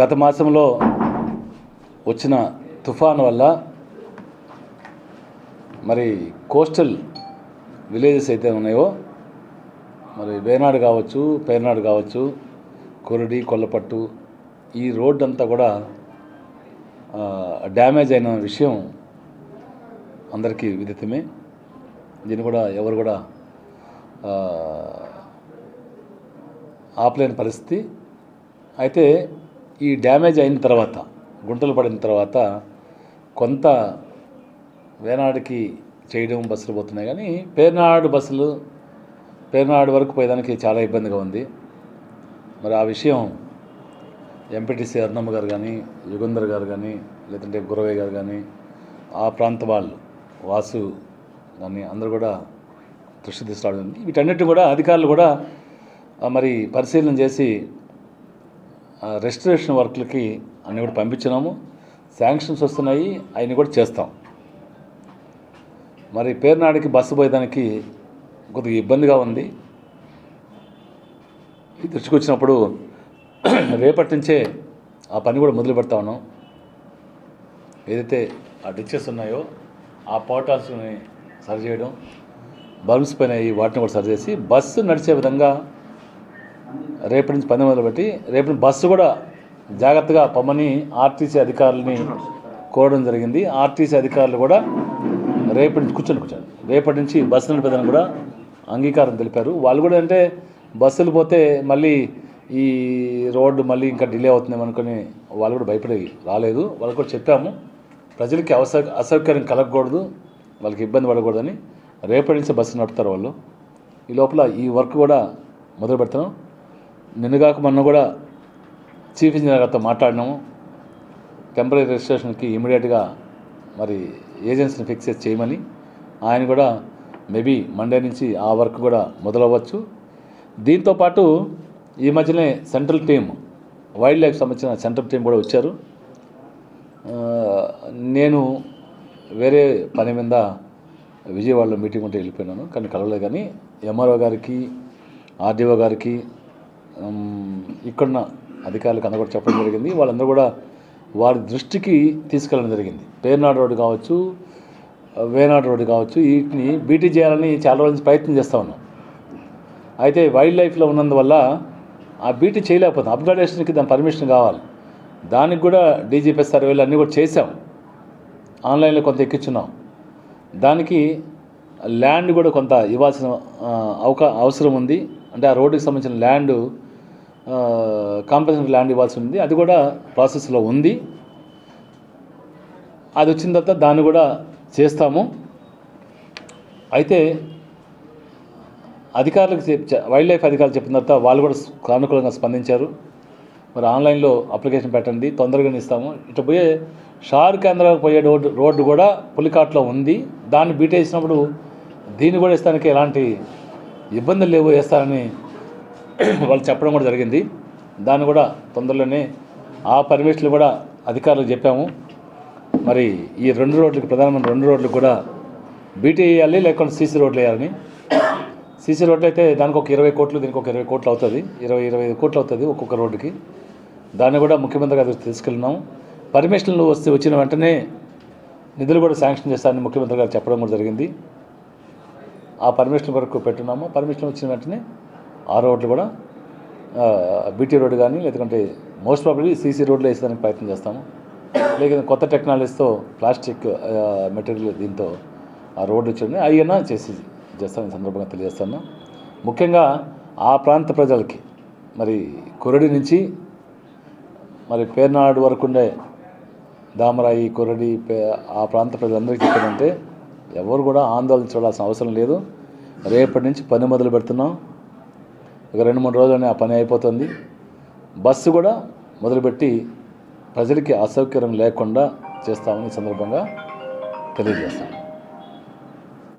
గత మాసంలో వచ్చిన తుఫాన్ వల్ల మరి కోస్టల్ విలేజెస్ అయితే ఉన్నాయో మరి వేనాడు కావచ్చు పేర్నాడు కావచ్చు కొరడి కొల్లపట్టు ఈ రోడ్డు అంతా కూడా డ్యామేజ్ అయిన విషయం అందరికీ విదితమే. దీన్ని కూడా ఎవరు కూడా ఆపలేని పరిస్థితి. అయితే ఈ డ్యామేజ్ అయిన తర్వాత గుంటలు పడిన తర్వాత కొంత వేనాడుకి చేయడం బస్సులు పోతున్నాయి. కానీ పేర్నాడు బస్సులు పేర్నాడు వరకు పోయేదానికి చాలా ఇబ్బందిగా ఉంది. మరి ఆ విషయం ఎంపీటీసీ అర్ణమ్మ గారు కానీ యుగంధర్ గారు కానీ లేదంటే గురవయ్య గారు కానీ ఆ ప్రాంత వాళ్ళు వాసు కానీ అందరూ కూడా దృష్టి తీసుకురావడం వీటన్నిటిని కూడా అధికారులు కూడా మరి పరిశీలన చేసి ఆ, రెస్టరేషన్ వర్క్లకి అన్నీ కూడా పంపించినాము. శాంక్షన్స్ వస్తున్నాయి అవన్నీ కూడా చేస్తాం. మరి పేరునాడికి బస్సు పోయేదానికి కొద్దిగా ఇబ్బందిగా ఉంది. ఈ దృష్టికి వచ్చినప్పుడు రేపటి నుంచే ఆ పని కూడా మొదలు పెడతా ఉన్నాం. ఏదైతే ఆ డిచెస్ ఉన్నాయో ఆ పోటాల్స్ని సరిచేయడం బల్బ్స్ పైన వాటిని కూడా సరిచేసి బస్సు నడిచే విధంగా రేపటి నుంచి పని మొదలుపెట్టి రేపటి బస్సు కూడా జాగ్రత్తగా పొమ్మని ఆర్టీసీ అధికారులని కోరడం జరిగింది. ఆర్టీసీ అధికారులు కూడా రేపటి నుంచి కూర్చొని కూర్చోండి రేపటి నుంచి బస్సు నడిపేదని కూడా అంగీకారం తెలిపారు. వాళ్ళు కూడా అంటే బస్సులు పోతే మళ్ళీ ఈ రోడ్డు మళ్ళీ ఇంకా డిలే అవుతుందేమో అనుకుని వాళ్ళు కూడా భయపడి రాలేదు. వాళ్ళు కూడా చెప్పాము ప్రజలకి అవస అసౌకర్యం కలగకూడదు వాళ్ళకి ఇబ్బంది పడకూడదని. రేపటి నుంచి బస్సు నడుపుతారు వాళ్ళు. ఈ లోపల ఈ వర్క్ కూడా మొదలు పెడతాం నిన్నగాక మొన్న కూడా చీఫ్ ఇంజనీర్ గారితో మాట్లాడినాము. టెంపరీ రిజిస్ట్రేషన్కి ఇమీడియట్గా మరి ఏజెన్సీని ఫిక్స్ చేయమని ఆయన కూడా మేబీ మండే నుంచి ఆ వర్క్ కూడా మొదలవ్వచ్చు. దీంతోపాటు ఈ మధ్యనే సెంట్రల్ టీమ్ వైల్డ్ లైఫ్ సంబంధించిన సెంట్రల్ టీం కూడా వచ్చారు. నేను వేరే పని మీద విజయవాడలో మీటింగ్ ఉంటే వెళ్ళిపోయినాను కానీ కలవలేదు. కానీ ఎంఆర్ఓ గారికి ఆర్డీఓ గారికి ఇక్కడున్న అధికారులకు అందరూ కూడా చెప్పడం జరిగింది. వాళ్ళందరూ కూడా వారి దృష్టికి తీసుకెళ్ళడం జరిగింది. పేర్నాడు రోడ్డు కావచ్చు వేనాడు రోడ్డు కావచ్చు వీటిని బీటీ చేయాలని చాలా రోజుల నుంచి ప్రయత్నం చేస్తూ ఉన్నాం. అయితే వైల్డ్ లైఫ్లో ఉన్నందువల్ల ఆ బీటీ చేయలేకపోతుంది అప్గ్రేడేషన్కి దాని పర్మిషన్ కావాలి. దానికి కూడా డీజీపీఎస్ సర్వేలు అన్నీ కూడా చేసాం ఆన్లైన్లో కొంత ఎక్కించున్నాం. దానికి ల్యాండ్ కూడా కొంత ఇవ్వాల్సిన అవకా అవసరం ఉంది. అంటే ఆ రోడ్డుకి సంబంధించిన ల్యాండ్ కాంపెన్సేషన్ ల్యాండ్ ఇవ్వాల్సి ఉంది. అది కూడా ప్రాసెస్లో ఉంది. అది వచ్చిన తర్వాత దాన్ని కూడా చేస్తాము. అయితే అధికారులకు చెప్- వైల్డ్ లైఫ్ అధికారులు చెప్పిన తర్వాత వాళ్ళు కూడా సానుకూలంగా స్పందించారు. మరి ఆన్లైన్లో అప్లికేషన్ పెట్టండి. తొందరగానే ఇస్తాము. ఇటు పోయే షార్ కేంద్రాలకు పోయే రోడ్డు రోడ్డు కూడా పులికాట్లో ఉంది. దాన్ని బీటేసినప్పుడు దీన్ని కూడా ఇస్తానికి ఎలాంటి ఇబ్బందులు లేవు వేస్తారని వాళ్ళు చెప్పడం కూడా జరిగింది. దాన్ని కూడా తొందరలోనే ఆ పర్మిషన్లు కూడా అధికారులకు చెప్పాము. మరి ఈ రెండు రోడ్లకి ప్రధానమైన రెండు రోడ్లకు కూడా బీటీ వేయాలి లేకుంటే సీసీ రోడ్లు వేయాలని. సీసీ రోడ్లు అయితే దానికి ఒక ఇరవై కోట్లు దీనికి ఒక ఇరవై కోట్లు అవుతుంది. ఇరవై ఇరవై ఐదు కోట్లు అవుతుంది ఒక్కొక్క రోడ్డుకి. దాన్ని కూడా ముఖ్యమంత్రి గారు తీసుకెళ్ళినాము పర్మిషన్లు వస్తే వచ్చిన వెంటనే నిధులు కూడా శాంక్షన్ చేస్తారని ముఖ్యమంత్రి గారు చెప్పడం కూడా జరిగింది. ఆ పర్మిషన్ వరకు పెట్టున్నాము. పర్మిషన్ వచ్చిన వెంటనే ఆ రోడ్లు కూడా బీటీ రోడ్డు కానీ లేదంటే మోస్ట్ ప్రాబ్లీ సీసీ రోడ్లు వేసేదానికి ప్రయత్నం చేస్తాము. లేకపోతే కొత్త టెక్నాలజీతో ప్లాస్టిక్ మెటీరియల్ దీంతో ఆ రోడ్లు వచ్చి అయినా చేసి చేస్తాను సందర్భంగా తెలియజేస్తాను. ముఖ్యంగా ఆ ప్రాంత ప్రజలకి మరి కొరడి నుంచి మరి పేర్నాడు వరకు ఉండే దామరాయి కొరడి పే ఆ ప్రాంత ప్రజలందరికీ చెప్పాలంటే ఎవరు కూడా ఆందోళన చూడాల్సిన అవసరం లేదు. రేపటి నుంచి పని మొదలు పెడుతున్నాం. ఒక రెండు మూడు రోజులనే ఆ పని అయిపోతుంది. బస్సు కూడా మొదలుపెట్టి ప్రజలకి అసౌకర్యం లేకుండా చేస్తామని సందర్భంగా తెలియజేస్తాను.